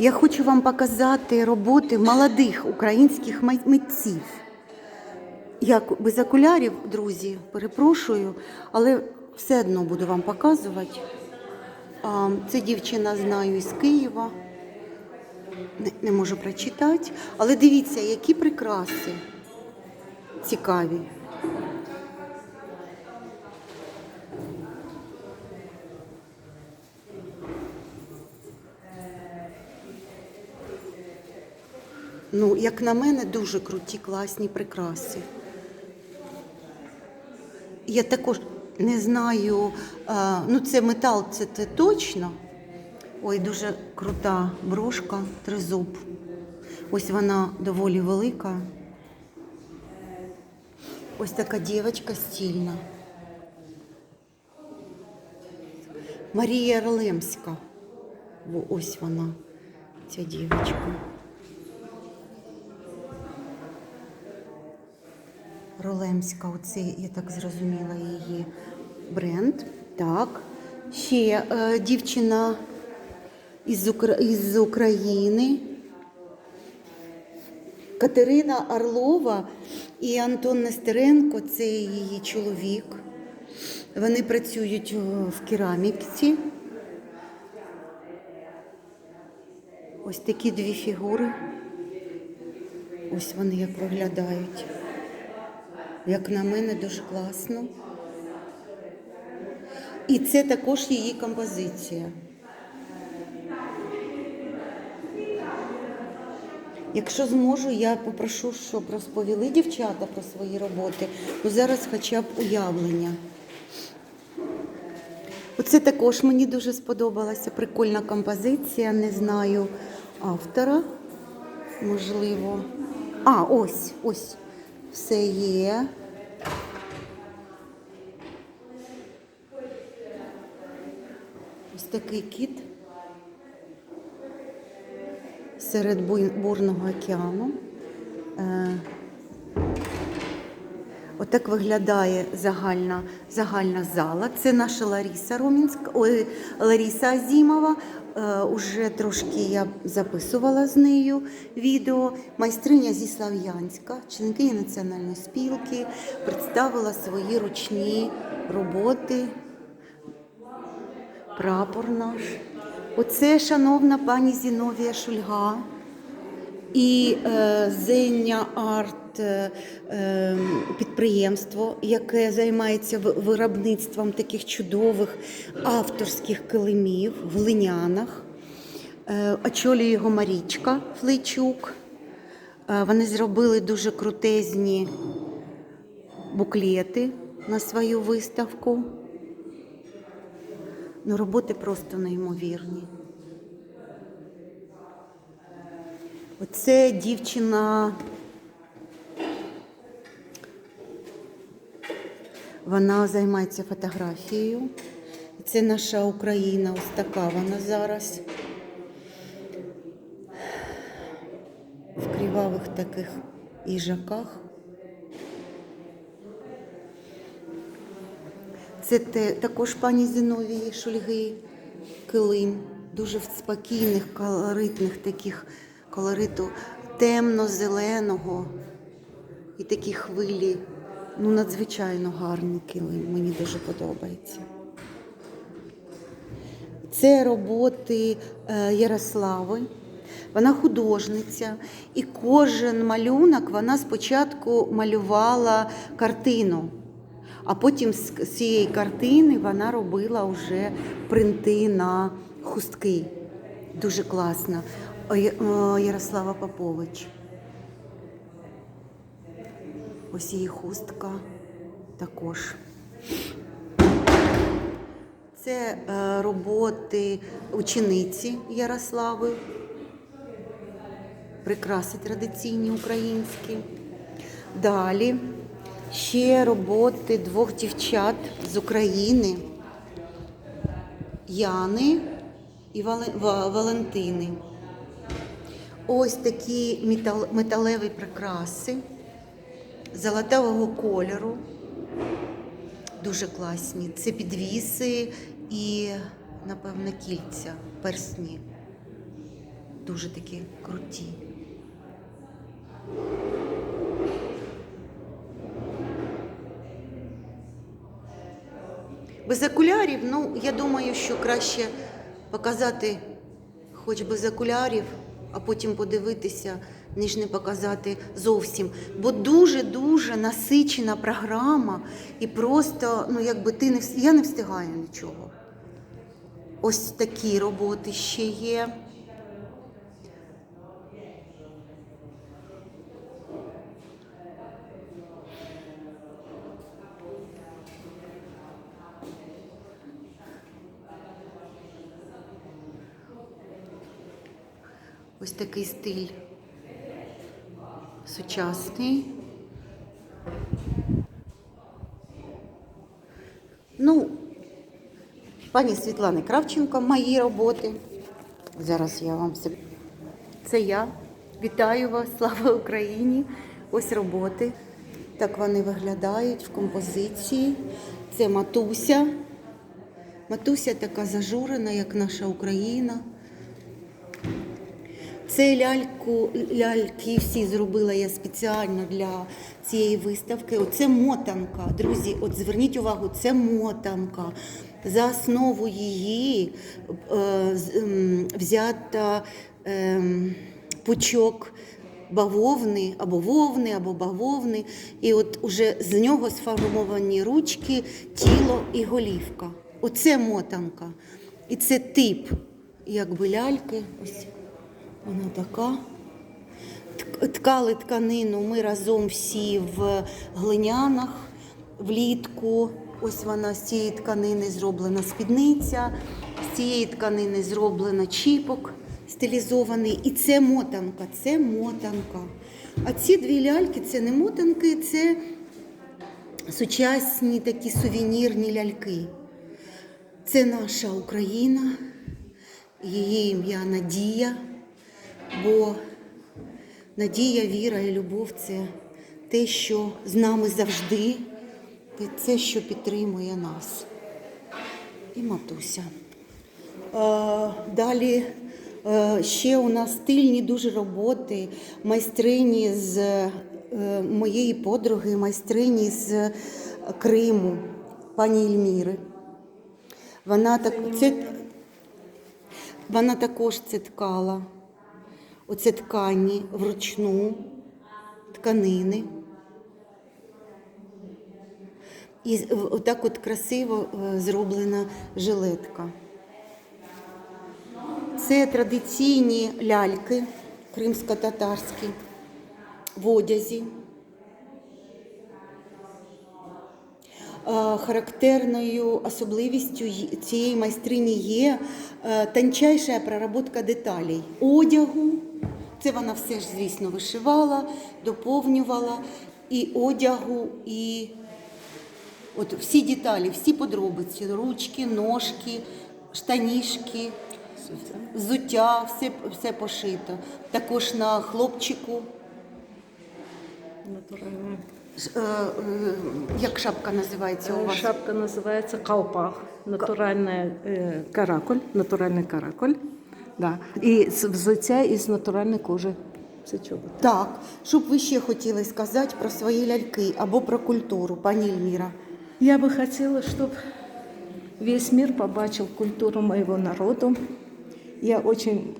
Я хочу вам показати роботи молодих українських митців. Я без окулярів, друзі, перепрошую, але все одно буду вам показувати. Це дівчина знаю із Києва. Не, не можу прочитати. Але дивіться, які прикраси цікаві. Ну, як на мене, дуже круті, класні прикраси. Я також не знаю, ну це метал, це, це точно. Ой, дуже крута брошка, тризуб. Ось вона доволі велика. Ось така дівчинка стільна. Марія Ролемська. Во, Ось вона, ця дівчинка. Ролемська, оце, я так зрозуміла, її бренд. Так. Ще е, дівчина із, Укра... із України. Катерина Орлова і Антон Нестеренко це її чоловік. Вони працюють е, в кераміці. Ось такі дві фігури. Ось вони як виглядають. Як на мене, дуже класно. І це також її композиція. Якщо зможу, я попрошу, щоб розповіли дівчата про свої роботи. Ну зараз хоча б уявлення. Оце також мені дуже сподобалася. Прикольна композиція. Не знаю автора. Можливо. А, ось, ось. Все є. Ось такий кіт серед бурного океану. Отак виглядає загальна, загальна зала. Це наша Ларіса Ромінська, ой, Ларіса Азімова. Е, уже трошки я записувала з нею відео. Майстриня зі Слав'янська, членкиня національної спілки, представила свої ручні роботи. Прапор наш. Оце шановна пані Зіновія Шульга і е, Зення Арт підприємство, яке займається виробництвом таких чудових авторських килимів в Линянах. Е, очолює його Марічка Флейчук. Е, вони зробили дуже крутезні буклети на свою виставку. Ну, роботи просто неймовірні. Оце дівчина. Вона займається фотографією. Це наша Україна, ось така вона зараз. В кривавих таких їжаках. Це те, також пані Зиновії Шульги килим, дуже спокійних, колоритних таких колориту темно-зеленого і такі хвилі. Ну, надзвичайно гарний килим, мені дуже подобається. Це роботи е, Ярослави. Вона художниця, і кожен малюнок вона спочатку малювала картину, а потім з цієї картини вона робила вже принти на хустки. Дуже класно. Я- о, Ярослава Попович. Ось її хустка також. Це е, роботи учениці Ярослави. Прикраси традиційні українські. Далі ще роботи двох дівчат з України. Яни і Валентини. Ось такі метал- металеві прикраси золотавого кольору. Дуже класні. Це підвіси і, напевно, кільця, персні. дуже такі круті. Без окулярів, ну, я думаю, що краще показати хоч без окулярів, а потім подивитися, ніж не показати зовсім. Бо дуже-дуже насичена програма, і просто, ну, якби ти не я не встигаю нічого. Ось такі роботи ще є. Ось такий стиль сучасний. Ну, пані Світлани Кравченко, мої роботи. Зараз я вам все. Це я. Вітаю вас, слава Україні! Ось роботи. Так вони виглядають в композиції. Це матуся. Матуся така зажурена, як наша Україна. Це ляльку, ляльки всі зробила я спеціально для цієї виставки. Оце мотанка. Друзі, от зверніть увагу, це мотанка. За основу її е, ем, взята ем, пучок бавовни або вовни, або бавовни. І от уже з нього сформовані ручки, тіло і голівка. Оце мотанка. І це тип якби ляльки. Ось вона така. Ткали тканину ми разом всі в глинянах влітку. Ось вона з цієї тканини зроблена спідниця, з цієї тканини зроблена чіпок стилізований. І це мотанка, це мотанка. А ці дві ляльки це не мотанки, це сучасні такі сувенірні ляльки. Це наша Україна, її ім'я Надія, бо надія, віра і любов це те, що з нами завжди, і це, що підтримує нас. І матуся. Далі е, ще у нас стильні дуже роботи, майстрині з е, моєї подруги, майстрині з Криму, пані Ельміри. Вона так це вона також це ткала. Оце ткані вручну, тканини. І отак от красиво е, зроблена жилетка. Це традиційні ляльки кримсько-татарські в одязі. Характерною особливістю цієї майстрині є е, тончайша проработка деталей одягу. Це вона все ж, звісно, вишивала, доповнювала і одягу, і от всі деталі, всі подробиці, ручки, ножки, штанішки, взуття, все, все пошито. Також на хлопчику, Натуральная. Ж- е, е, як шапка називається у Э, вас? Шапка называется колпак. Натуральная э, каракуль. Натуральный каракуль. Да. И с- взуття из натуральной кожи. Це чобот. Так, що б ви ще хотіли сказати про свої ляльки або про культуру, пані Ельміра? Я бы хотела, чтобы весь мир побачил культуру моего народу. Я очень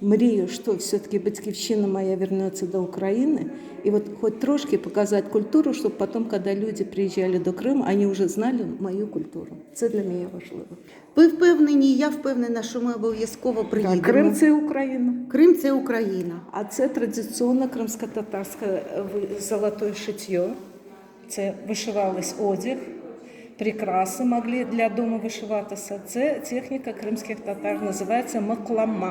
мрію, що все-таки батьківщина моя вернется до України. І от хоть трошки показати культуру, щоб потім, коли люди приїжджали до Криму, вони вже знали мою культуру. Це для мене важливо. Ви впевнені, я впевнена, що ми обов'язково приїдемо. Так, Крим це Україна. Крим це Україна. А це традиційно кримсько-татарське золоте шиття. Це вишивались одяг, прикраси могли для дому вишиватися. Це техніка кримських татар, називається маклама.